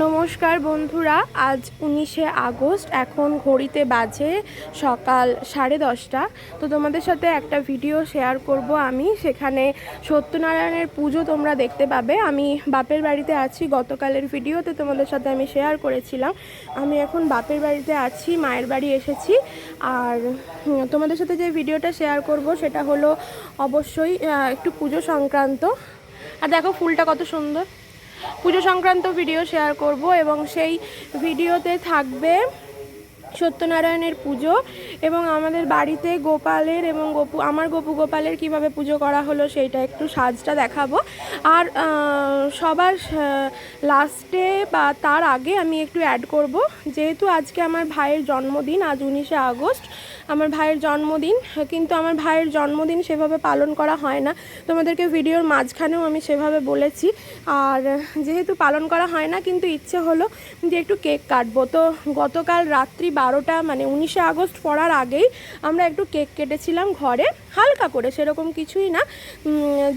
নমস্কার বন্ধুরা, আজ উনিশে আগস্ট, এখন ঘড়িতে বাজে সকাল সাড়ে দশটা। তো তোমাদের সাথে একটা ভিডিও শেয়ার করব আমি। সেখানে সত্যনারায়ণের পুজো তোমরা দেখতে পাবে। আমি বাপের বাড়িতে আছি, গতকালের ভিডিওতে তোমাদের সাথে আমি শেয়ার করেছিলাম। আমি এখন বাপের বাড়িতে আছি, মায়ের বাড়ি এসেছি। আর তোমাদের সাথে যে ভিডিওটা শেয়ার করব, সেটা হলো অবশ্যই একটু পুজো সংক্রান্ত। আর দেখো ফুলটা কত সুন্দর। পুজো সংক্রান্ত ভিডিও শেয়ার করব এবং সেই ভিডিওতে থাকবে সত্যনারায়ণের পুজো এবং আমাদের বাড়িতে গোপালের এবং গোপু, আমার গোপু গোপালের কীভাবে পুজো করা হলো সেইটা একটু সাজটা দেখাবো। আর সবার লাস্টে বা তার আগে আমি একটু অ্যাড করব, যেহেতু আজকে আমার ভাইয়ের জন্মদিন, আজ উনিশে আগস্ট, আমার ভাইয়ের জন্মদিন, কিন্তু আমার ভাইয়ের জন্মদিন সেভাবে পালন করা হয় না। তোমাদেরকে ভিডিওর মাঝখানেও আমি সেভাবে বলেছি। আর, যেহেতু পালন করা হয় না, কিন্তু ইচ্ছে হলো যে একটু কেক কাটবো। তো গতকাল রাত্রি বারোটা মানে উনিশে আগস্ট পড়ার আগেই আমরা একটু কেক কেটেছিলাম ঘরে। হালকা করে, সেরকম কিছুই না।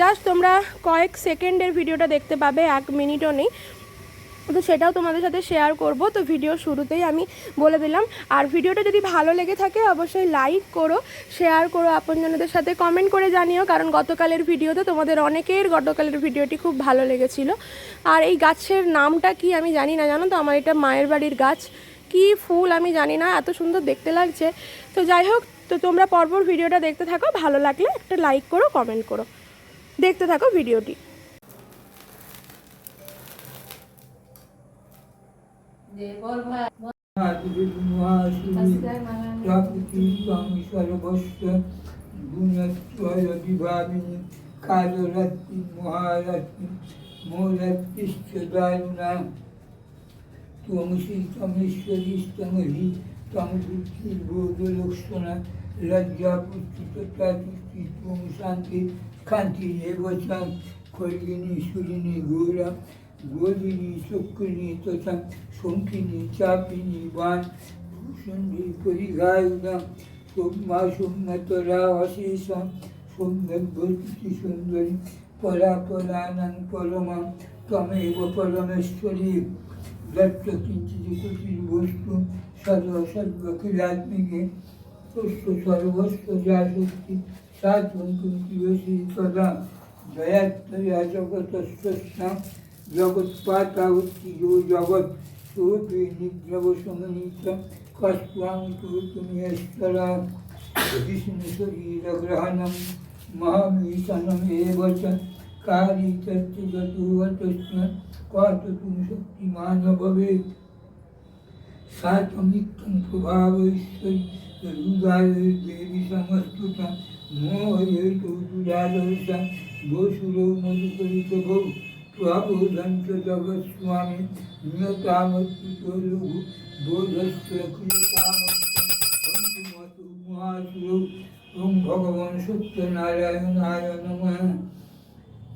জাস্ট তোমরা কয়েক সেকেন্ডের ভিডিওটা দেখতে পাবে, এক মিনিটও নেই। তো সেটাও তোমাদের সাথে শেয়ার করব। তো ভিডিও শুরুতেই আমি বলে দিলাম। আর ভিডিওটা যদি ভালো লেগে থাকে, অবশ্যই লাইক করো শেয়ার করো আপনজনদের সাথে কমেন্ট করে জানিও। কারণ গতকালের ভিডিওতে তোমাদের অনেকের গতকালের ভিডিওটি খুব ভালো লেগেছিল। আর এই গাছের নামটা কি আমি জানি না, জানো তো? আমার এটা মায়ের বাড়ির গাছ। কি ফুল আমি জানি না, এত সুন্দর দেখতে লাগছে। তো যাই হোক, তো তোমরা পরপর ভিডিওটা দেখতে থাকো, ভালো লাগলে একটা লাইক করো কমেন্ট করো। দেখতে থাকো ভিডিওটি। কালরাত্রি মহারাত্রি মৌরাত্রিশ্চ দারুণা ত্বমসি তমেশ্বরী স্তমহি তম বুদ্ধির্বোধলক্ষণা লজ্জা পুষ্টিত প্রাতুষ্টি ত্বম শান্তি কান্তি এবচাম খৈলিনী সুরিনী গৌরা গোলিনী চক্রিনী তথা শঙ্কিনী চাপিনী বান ভূষণ্ডী পরিঘায়ুনা সোম্মা সোম্মতরা অশেষম সৌন্দর্যী সুন্দরী পরা পরানং Parama তমেব Parameshwari Replicintidicus in gustum, sadva sadva kilatmini, ustu sarvastu jasukti, sattvam kuntiyosi padam, jayatta yajagatastasam, jagatpata utti yo jagat, suhupi nidravasumanita, kastvam kurutum yastara, vishnusurira grahanam, mahamvisanam evacha, kari tattigatu vatastna, শরীর গ্রহণম মহামীশনম এব চ কারি তত্ত্বগতুহতস্য কততুম শক্তিমান ভবেत् সাতমিত্তম প্রভাবৈশ্বরী রুদায়দেবী সমস্তুতা মোহয়েতু দুরাদর্শা গোসুরো মধুকরিত ভৌ প্রবোধন্ত জগৎস্বামী নিয়তামত্তুত লঘু বোধস্য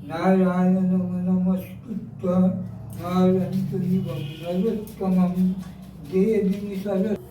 నారాయణ నమస్కృత్య నారాయణ సర్వం జయ దివి సరస్వ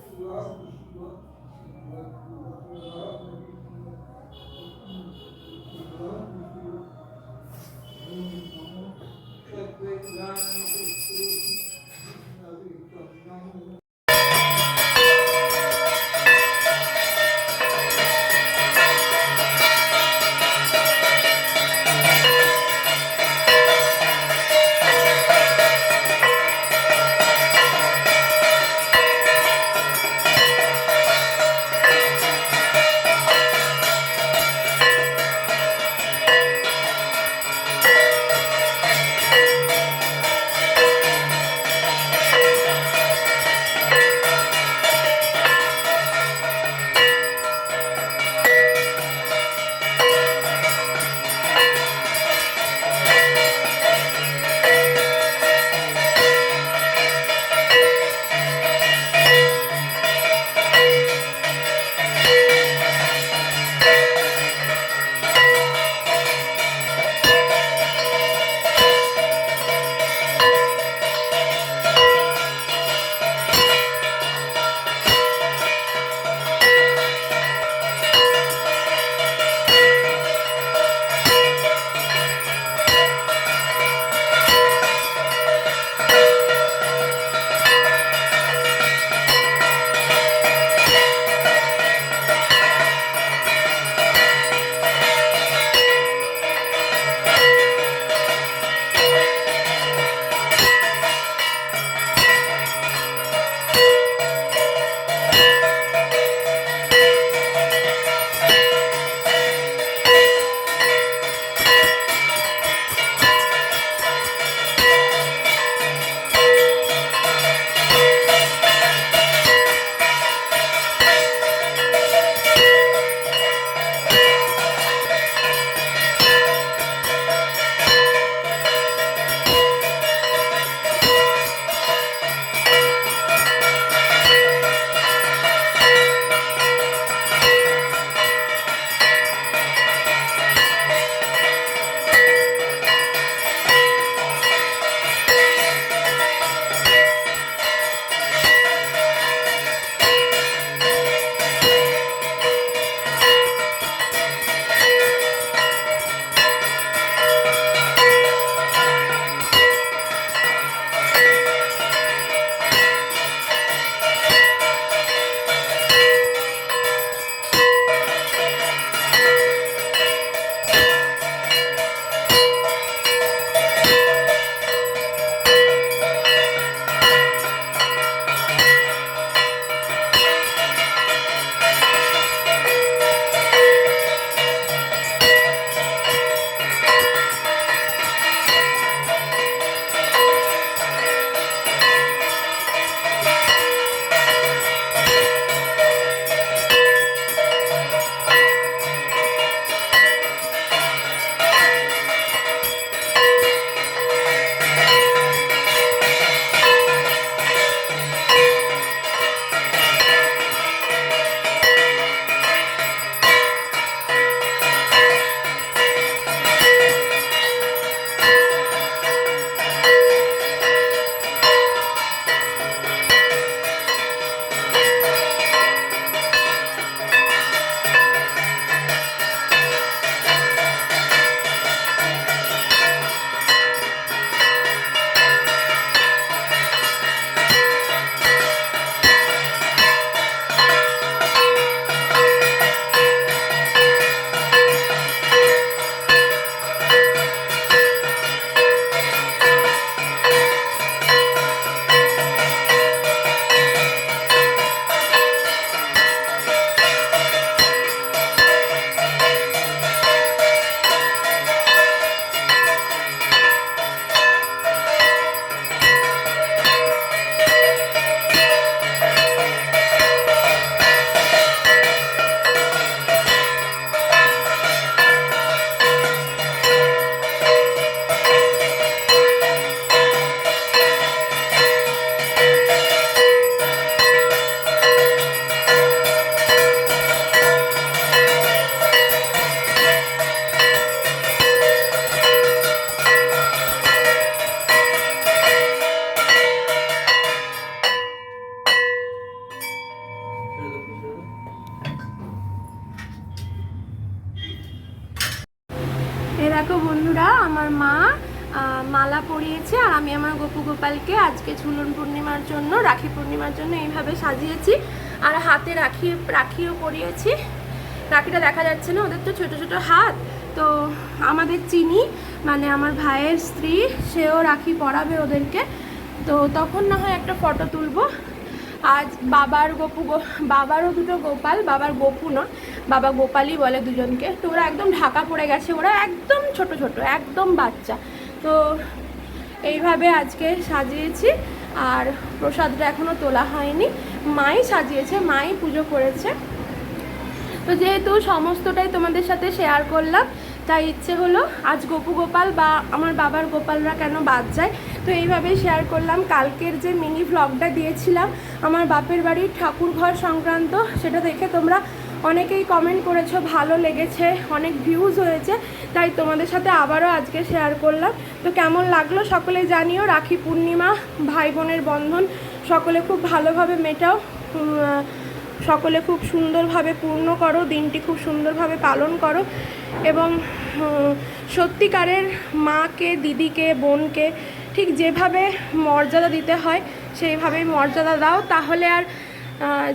দেখো বন্ধুরা, আমার মা মালা পরিয়েছে আর আমি আমার গোপু গোপালকে আজকে ঝুলন পূর্ণিমার জন্য, রাখি পূর্ণিমার জন্য এইভাবে সাজিয়েছি আর হাতে রাখি, রাখিও পরিয়েছি। রাখিটা দেখা যাচ্ছে না, ওদের তো ছোট ছোটো হাত। তো আমাদের চিনি মানে আমার ভাইয়ের স্ত্রী, সেও রাখি পরাবে ওদেরকে। তো তখন না হয় একটা ফটো তুলবো। আজ বাবার গপু বাবারও দুটো গোপাল, বাবার গপু না, বাবা গোপালই বলে দুজনকে। তো ওরা একদম ঢাকা পড়ে গেছে, ওরা একদম ছোট ছোট, একদম বাচ্চা। তো এইভাবে আজকে সাজিয়েছি, আর প্রসাদটা এখনও তোলা হয়নি। মাই সাজিয়েছে, মাই পুজো করেছে। তো যেহেতু সমস্তটাই তোমাদের সাথে শেয়ার করলাম, তাই ইচ্ছে হলো আজ গোপু গোপাল বা আমার বাবার গোপালরা কেন বাদ যায় তো এইভাবেই শেয়ার করলাম। কালকের যে মিনি ভ্লগটা দিয়েছিলাম, আমার বাপের বাড়ির ঠাকুর ঘর সংক্রান্ত, সেটা দেখে তোমরা অনেকেই কমেন্ট করেছ, ভালো লেগেছে, অনেক ভিউজ হয়েছে, তাই তোমাদের সাথে আবারও আজকে শেয়ার করলাম। তো কেমন লাগল সকলে জানিও, রাখি পূর্ণিমা ভাই বোনের বন্ধন, সকলে খুব ভালোভাবে মেটাও সকলে খুব সুন্দরভাবে পূর্ণ করো, দিনটি খুব সুন্দরভাবে পালন করো, এবং সত্যিকারের মাকে, দিদিকে, বোনকে ঠিক যেভাবে মর্যাদা দিতে হয়, সেইভাবেই মর্যাদা দাও। তাহলে আর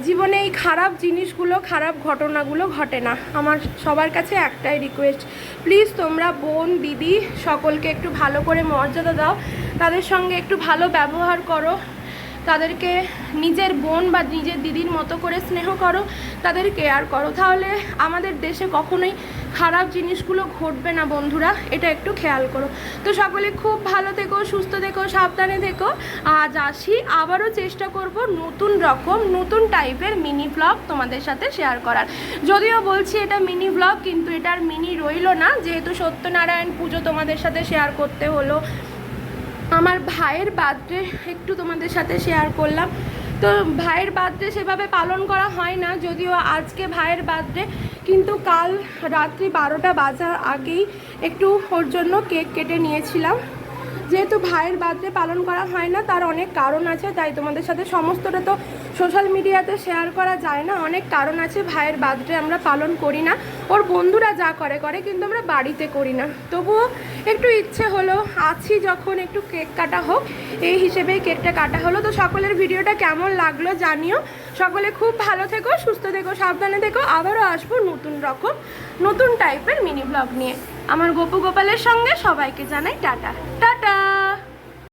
জীবনে এই খারাপ জিনিসগুলো, খারাপ ঘটনাগুলো ঘটে না। আমার সবার কাছে একটাই রিকোয়েস্ট প্লিজ তোমরা বোন, দিদি সকলকে একটু ভালো করে মর্যাদা দাও। তাদের সঙ্গে একটু ভালো ব্যবহার করো। তাদেরকে নিজের বোন বা নিজের দিদির মতো করে স্নেহ করো তাদের কেয়ার করো। তাহলে আমাদের দেশে কখনোই খারাপ জিনিসগুলো ঘটবে না বন্ধুরা, এটা একটু খেয়াল করো। তো সকলে খুব ভালো থেকো, সুস্থ থেকো, সাবধানে থেকো। আজ আসি, আবারও চেষ্টা করব নতুন রকম, নতুন টাইপের মিনি ব্লগ তোমাদের সাথে শেয়ার করার। যদিও বলছি এটা মিনি ব্লগ কিন্তু এটার মিনি রইল না। যেহেতু সত্যনারায়ণ পুজো তোমাদের সাথে শেয়ার করতে হলো। আমার ভাইয়ের বার্থডে একটু তোমাদের সাথে শেয়ার করলাম। তো ভাইয়ের বার্থডে সেভাবে পালন করা হয় না, যদিও আজকে ভাইয়ের বার্থডে, কিন্তু কাল রাত্রি বারোটা বাজার আগেই একটু ওর জন্য কেক কেটে নিয়েছিলাম। যেহেতু ভাইয়ের বার্থডে পালন করা হয় না, তার অনেক কারণ আছে, তাই তোমাদের সাথে সমস্তটা তো সোশ্যাল মিডিয়াতে শেয়ার করা যায় না, অনেক কারণ আছে, ভাইয়ের বার্থডে আমরা পালন করি না, ওর বন্ধুরা যা করে করে, কিন্তু আমরা বাড়িতে করি না। তবুও একটু ইচ্ছে হলো, আছি যখন একটু কেক কাটা হোক, এই হিসেবেই কেকটা কাটা হলো। তো সকলের ভিডিওটা কেমন লাগল জানিও। সকলে খুব ভালো থেকো, সুস্থ থেকো, সাবধানে থেকো। আবারও আসব নতুন রকম, নতুন টাইপের মিনি ব্লগ নিয়ে। আমার গোপু গোপালের সঙ্গে সবাইকে জানাই টাটা। টাটা!